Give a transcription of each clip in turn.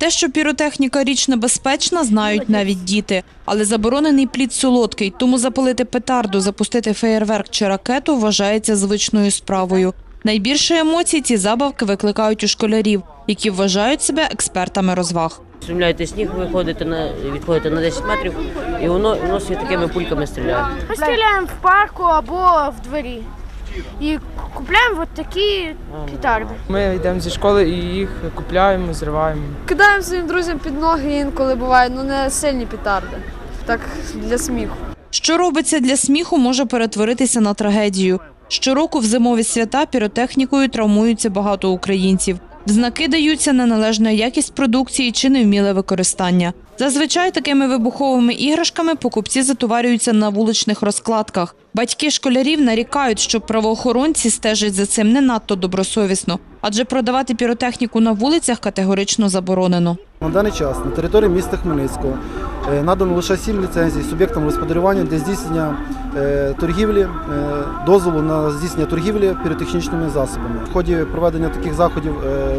Те, що піротехніка річ небезпечна, знають навіть діти. Але заборонений плід солодкий, тому запалити петарду, запустити феєрверк чи ракету вважається звичною справою. Найбільше емоцій ці забавки викликають у школярів, які вважають себе експертами розваг. Стрімляєте сніг, виходите на відходите на 10 метрів, і воно воно свій такими пульками стріляє. Ми стріляємо в парку або в дворі. І купляємо от такі петарди. Ми йдемо зі школи і їх купляємо, зриваємо. Кидаємо своїм друзям під ноги інколи буває, ну не сильні петарди. Так для сміху. Що робиться для сміху, може перетворитися на трагедію. Щороку в зимові свята піротехнікою травмуються багато українців. В знаки даються неналежна якість продукції чи невміле використання. Зазвичай такими вибуховими іграшками покупці затоварюються на вуличних розкладках. Батьки школярів нарікають, що правоохоронці стежать за цим не надто добросовісно, адже продавати піротехніку на вулицях категорично заборонено. На даний час на території міста Хмельницького е, надано лише сім ліцензій суб'єктам господарювання для здійснення е, торгівлі, е, дозволу на здійснення торгівлі піротехнічними засобами. В ході проведення таких заходів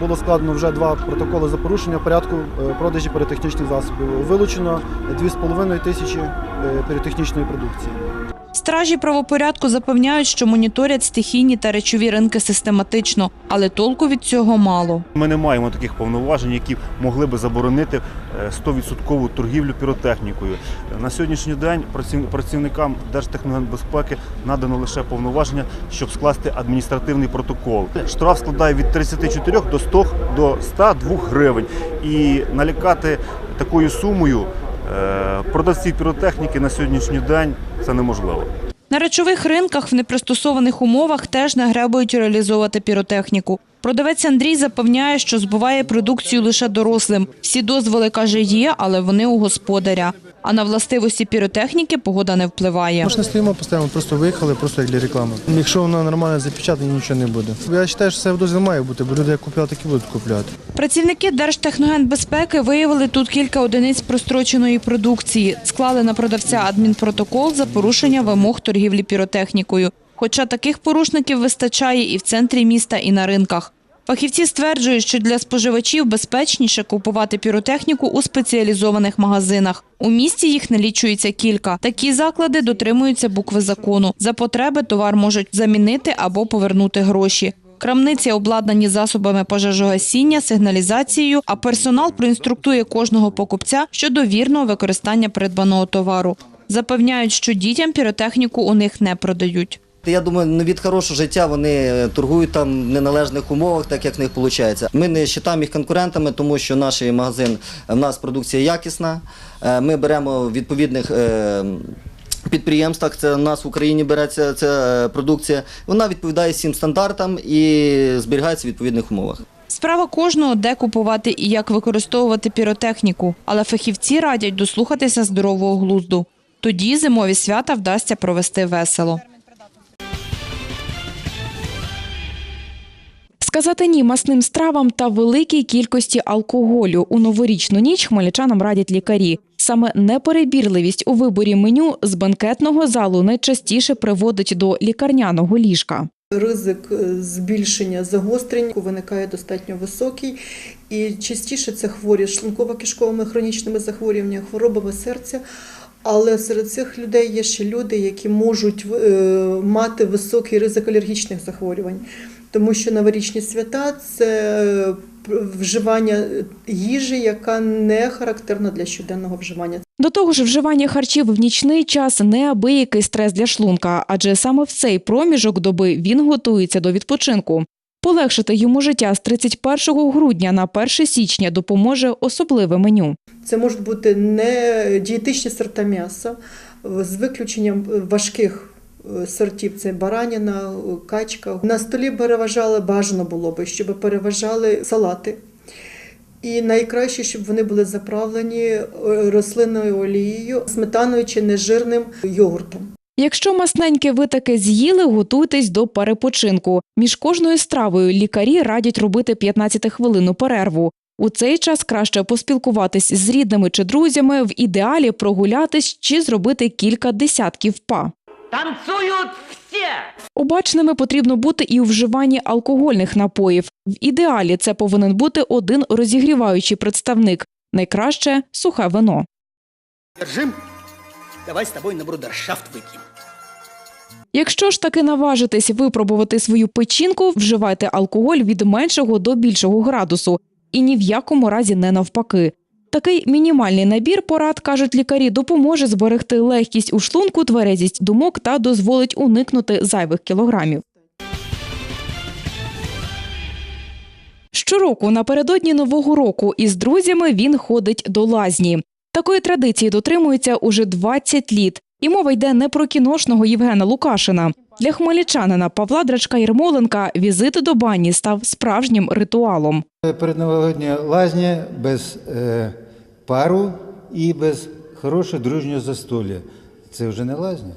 було складено вже два протоколи за порушення порядку продажі піротехнічних засобів. Вилучено 2,5 тисячі піротехнічної продукції. Стражі правопорядку запевняють, що моніторять стихійні та речові ринки систематично, але толку від цього мало. Ми не маємо таких повноважень, які могли би заборонити е, 100% торгівлю піротехнікою. На сьогоднішній день працівникам Держтехногенбезпеки надано лише повноваження, щоб скласти адміністративний протокол. Штраф складає від 34 до 100 до 102 гривень. І налякати такою сумою е, продавців піротехніки на сьогоднішній день це неможливо. На речових ринках в непристосованих умовах теж не гребують реалізовувати піротехніку. Продавець Андрій запевняє, що збуває продукцію лише дорослим. Всі дозволи, каже, є, але вони у господаря. А на властивості піротехніки погода не впливає. Ми ж не стоїмо постійно, просто виїхали, просто як для реклами. Якщо воно нормально запечатано, нічого не буде. Я вважаю, що це в дозі має бути, бо люди як купляли, так і будуть купляти. Працівники Держтехногенбезпеки виявили тут кілька одиниць простроченої продукції, склали на продавця адмінпротокол за порушення вимог торгівлі піротехнікою. Хоча таких порушників вистачає і в центрі міста, і на ринках. Фахівці стверджують, що для споживачів безпечніше купувати піротехніку у спеціалізованих магазинах. У місті їх налічується кілька. Такі заклади дотримуються букви закону. За потреби товар можуть замінити або повернути гроші. Крамниці обладнані засобами пожежогасіння, сигналізацією, а персонал проінструктує кожного покупця щодо вірного використання придбаного товару. Запевняють, що дітям піротехніку у них не продають. Я думаю, не від хорошого життя вони торгують там в неналежних умовах, так як в них виходить. Ми не вважаємо їх конкурентами, тому що наш магазин, в нас продукція якісна. Е, Ми беремо відповідних е, підприємствах, це у нас в Україні береться ця е, продукція. Вона відповідає всім стандартам і зберігається в відповідних умовах. Справа кожного, де купувати і як використовувати піротехніку, але фахівці радять дослухатися здорового глузду. Тоді зимові свята вдасться провести весело. Сказати ні масним стравам та великій кількості алкоголю у новорічну ніч хмельничанам радять лікарі. Саме неперебірливість у виборі меню з банкетного залу найчастіше приводить до лікарняного ліжка. Ризик е, збільшення загострень виникає достатньо високий, і частіше це хворі шлунково-кишковими хронічними захворюваннями, хворобами серця. Але серед цих людей є ще люди, які можуть е, мати високий ризик алергічних захворювань, тому що новорічні свята це вживання їжі, яка не характерна для щоденного вживання. До того ж, вживання харчів в нічний час неабиякий стрес для шлунка, адже саме в цей проміжок доби він готується до відпочинку. Полегшити йому життя з 31 грудня на 1 січня допоможе особливе меню. Це можуть бути не дієтичні сорта м'яса з виключенням важких е, сортів. Це бараніна, качка. На столі переважали бажано було би, щоб переважали салати. І найкраще, щоб вони були заправлені е, рослинною олією, сметаною чи нежирним йогуртом. Якщо масненьке ви таки з'їли, готуйтесь до перепочинку. Між кожною стравою лікарі радять робити 15-хвилинну перерву. У цей час краще поспілкуватись з рідними чи друзями, в ідеалі прогулятись чи зробити кілька десятків па. Танцують всі! Обачними потрібно бути і у вживанні алкогольних напоїв. В ідеалі це повинен бути один розігріваючий представник. Найкраще сухе вино. Держим. Давай с тобой на брудершафт выпьем. Якщо ж таки наважитесь випробувати свою печінку, вживайте алкоголь від меншого до більшого градусу і ні в якому разі не навпаки. Такий мінімальний набір порад, кажуть лікарі, допоможе зберегти легкість у шлунку, тверезість думок та дозволить уникнути зайвих кілограмів. Щороку напередодні нового року із друзями він ходить до лазні. Такої традиції дотримується уже 20 літ. І мова йде не про кіношного Євгена Лукашина. Для хмельничанина Павла Драчка Єрмоленка візит до бані став справжнім ритуалом. Перед новогодня лазня без е, пару і без хорошого дружнього застолля. Це вже не лазня.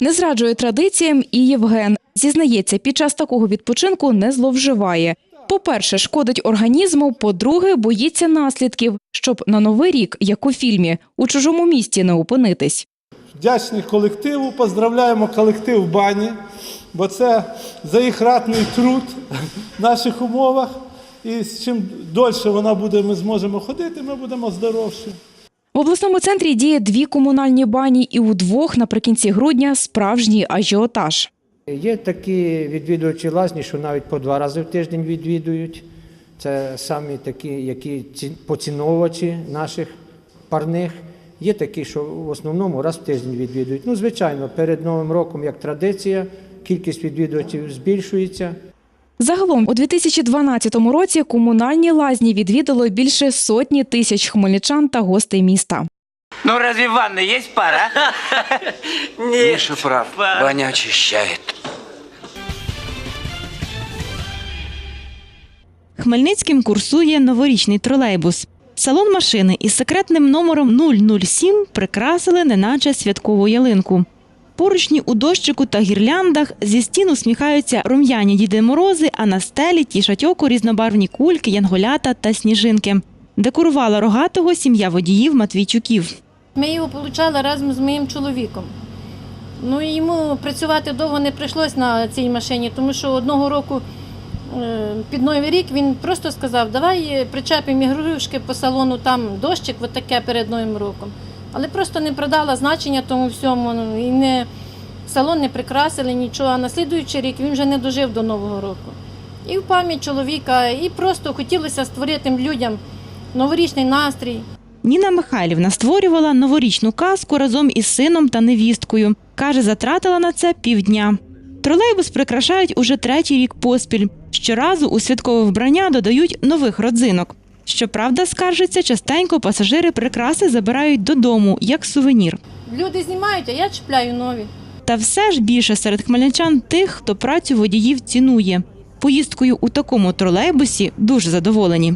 Не зраджує традиціям і Євген. Зізнається, під час такого відпочинку не зловживає. По-перше, шкодить організму, по-друге, боїться наслідків, щоб на новий рік, як у фільмі, у чужому місті не опинитись. Вдячний колективу, поздравляємо колектив бані, бо це за їх ратний труд в наших умовах. І з чим дольше вона буде, ми зможемо ходити, ми будемо здоровші. В обласному центрі діє дві комунальні бані, і у двох наприкінці грудня справжній ажіотаж. Є такі відвідувачі лазні, що навіть по два рази в тиждень відвідують. Це самі такі, які поціновувачі наших парних. Є такі, що в основному раз в тиждень відвідують. Ну, звичайно, перед Новим роком, як традиція, кількість відвідувачів збільшується. Загалом у 2012 році комунальні лазні відвідало більше сотні тисяч хмельничан та гостей міста. Ну разве в ванной есть пара? Миша прав, Ваня очищает. Хмельницьким курсує новорічний тролейбус. Салон машини із секретним номером 007 прикрасили неначе святкову ялинку. Поручні у дощику та гірляндах зі стін усміхаються рум'яні діди морози, а на стелі тішать око різнобарвні кульки, янголята та сніжинки. Декорувала рогатого сім'я водіїв Матвійчуків. Ми його отримали разом з моїм чоловіком. Ну йому працювати довго не прийшлось на цій машині, тому що одного року під Новий рік він просто сказав, давай причепимо ігрушки по салону, там дощик, от таке перед Новим роком. Але просто не придала значення тому всьому. ну, І не, салон не прикрасили нічого, а на слідуючий рік він вже не дожив до Нового року. І в пам'ять чоловіка, і просто хотілося створити людям новорічний настрій. Ніна Михайлівна створювала новорічну казку разом із сином та невісткою. Каже, затратила на це півдня. Тролейбус прикрашають уже третій рік поспіль. Щоразу у святкове вбрання додають нових родзинок. Щоправда, скаржиться, частенько пасажири прикраси забирають додому як сувенір. Люди знімають, а я чіпляю нові. Та все ж більше серед хмельничан тих, хто працю водіїв цінує. Поїздкою у такому тролейбусі дуже задоволені.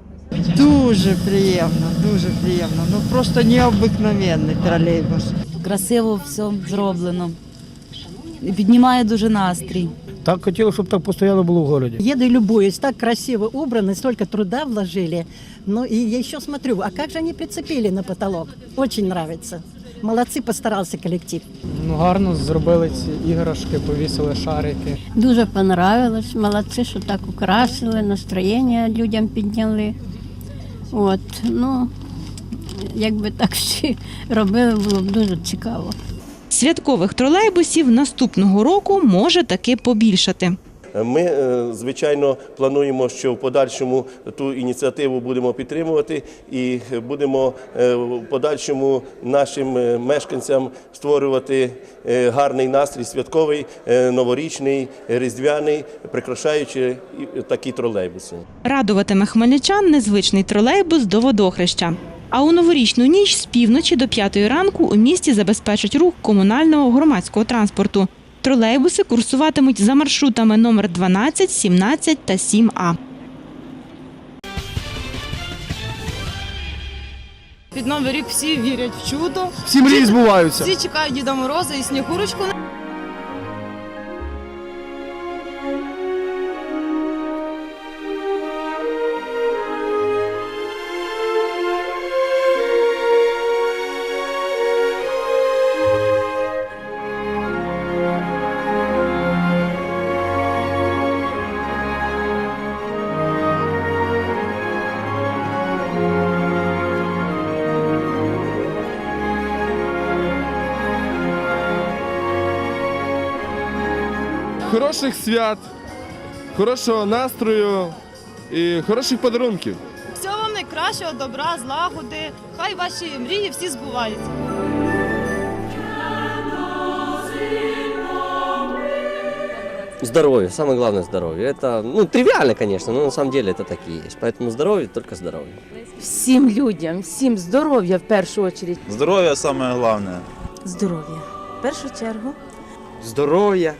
Дуже приємно, дуже приємно. Ну просто необикновенний тролейбус. Красиво все зроблено Піднімає дуже настрій. Так хотел, чтобы так постоянно было в городе. Еду и любуюсь, так красиво убрано, столько труда вложили. Ну и я еще смотрю, а как же они прицепили на потолок? Очень нравится. Молодцы, постарался коллектив. Ну, гарно зробили ці іграшки, повісили шарики. Дуже понравилось. Молодці, що так украсили, настроєння людям підняли. От, ну, якби так всі робили, було б дуже цікаво. Святкових тролейбусів наступного року може таки побільшати. Ми, е, звичайно, плануємо, що в подальшому ту ініціативу будемо підтримувати і будемо е, в подальшому нашим е, мешканцям створювати гарний настрій святковий, новорічний, різдвяний, прикрашаючи такі тролейбуси. Радуватиме хмельничан незвичний тролейбус до водохреща. А у новорічну ніч з півночі до п'ятої ранку у місті забезпечать рух комунального громадського транспорту. Тролейбуси курсуватимуть за маршрутами номер 12, 17 та 7А. Під новий рік всі вірять в чудо. Всі мрії збуваються. Всі чекають Діда Мороза і Снігурочку. хороших свят, хорошого настрою і хороших подарунків. Всього вам найкращого, добра, злагоди. Хай ваші мрії всі збуваються. Здоровье, самое главное здоровье. Это, ну, тривиально, конечно, но на самом деле это так и есть. Поэтому здоровье, только здоровье. Всім людям, всім здоров'я в першу чергу. Здоров'я саме головне. Здоров'я. В першу чергу. Здоров'я.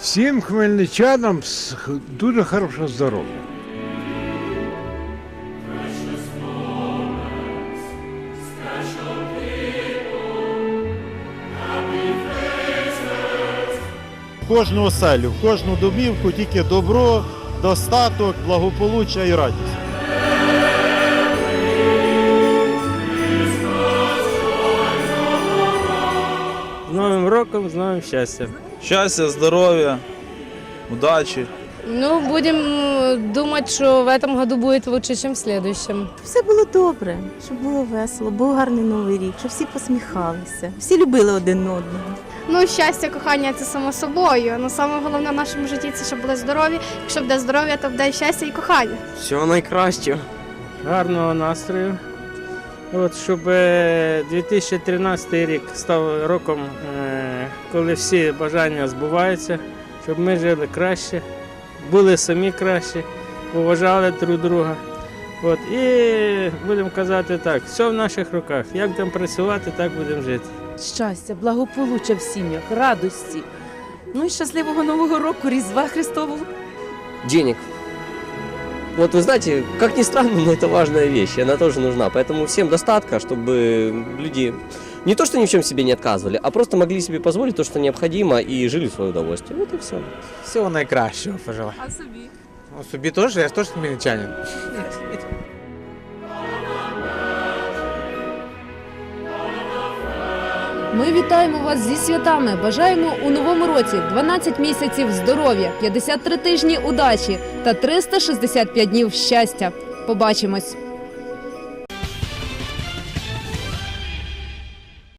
Всім хмельничанам дуже хорошого здоров'я. В кожну оселю, в кожну домівку тільки добро, достаток, благополуччя і радість. З Новим роком, з новим щастям. Щастя, здоров'я, удачі. Ну, будем э, думать, что в этом году будет лучше, чем в следующем. Все було добре, щоб було весело, був гарний новий рік, щоб всі посміхалися, всі любили один одного. Ну, щастя, кохання це само собою. Ну, саме головне в нашому житті це щоб були здорові. Якщо буде здоров'я, то буде щастя і кохання. Всього найкращого. Гарного настрою. От, щоб е, 2013 рік став роком, е, коли всі бажання збуваються, щоб ми жили краще, були самі кращі, поважали друг друга. От, і будемо казати так, все в наших руках. Як будемо працювати, так будемо жити. Щастя, благополуччя в сім'ях, радості. Ну і щасливого Нового року, Різдва Христового. Денег. Вот вы знаете, как ни странно, но это важная вещь, и она тоже нужна. Поэтому всем достатка, чтобы люди не то, что ни в чем себе не отказывали, а просто могли себе позволить то, что необходимо, и жили в свое удовольствие. Вот и все. Всього найкращого, пожалуй. А собі? Ну, собі теж, я ж теж хмельничанин. Ми вітаємо вас зі святами. Бажаємо у новому році 12 місяців здоров'я, 53 тижні удачі та 365 днів щастя. Побачимось!